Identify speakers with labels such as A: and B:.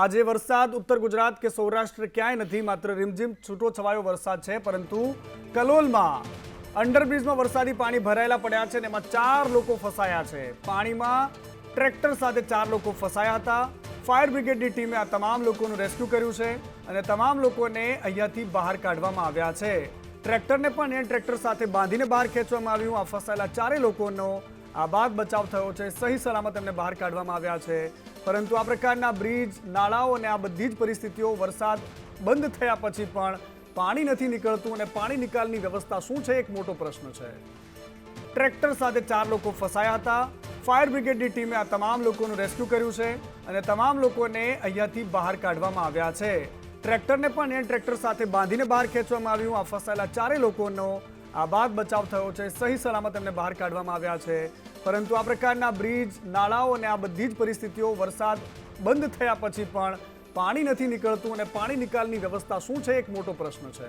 A: આજે વરસાદ. ઉત્તર ગુજરાત કે સૌરાષ્ટ્ર ક્યાંય નથી, માત્ર રીમઝીમ છૂટો છવાયો વરસાદ છે, પરંતુ કલોલમાં અંડરબ્રિજમાં વરસાદી પાણી ભરાયેલા પડ્યા છે અને એમાં ચાર લોકો ફસાયા છે. પાણીમાં ટ્રેક્ટર સાથે ચાર લોકો ફસાયા હતા. ફાયર બ્રિગેડની ટીમે આ તમામ લોકોનું રેસ્ક્યુ કર્યું છે અને તમામ લોકોને અહીંયાથી બહાર કાઢવામાં આવ્યા છે. ટ્રેક્ટરને પણ એ ટ્રેક્ટર સાથે બાંધીને બહાર ખેંચવામાં આવ્યું. આ ફસાયેલા ચારેય લોકોનો આ બાદ બચાવ થયો છે. સહી સલામત એમને બહાર કાઢવામાં આવ્યા છે. પરંતુ આ પ્રકારના બ્રિજ, નાળાઓ અને આ બધી જ પરિસ્થિતિઓ વરસાદ બંધ થયા પછી પણ પાણી નથી નીકળતું અને પાણી નિકાલની વ્યવસ્થા શું છે, એક મોટો પ્રશ્ન છે. ટ્રેક્ટર સાથે ચાર લોકો ફસાયા હતા. ફાયર બ્રિગેડની ટીમે આ તમામ લોકોનું રેસ્ક્યુ કર્યું છે અને તમામ લોકોને અહીંયાથી બહાર કાઢવામાં આવ્યા છે. ટ્રેક્ટરને પણ એ ટ્રેક્ટર સાથે બાંધીને બહાર ખેંચવામાં આવ્યું. આ ફસાયેલા ચારેય લોકોનો આ બાદ બચાવ થયો છે. સહી સલામત એમને બહાર કાઢવામાં આવ્યા છે. પરંતુ આ પ્રકારના બ્રિજ, નાળાઓ અને આ બધી જ પરિસ્થિતિઓ વરસાદ બંધ થયા પછી પણ પાણી નથી નીકળતું અને પાણી નિકાલની વ્યવસ્થા શું છે, એક મોટો પ્રશ્ન છે.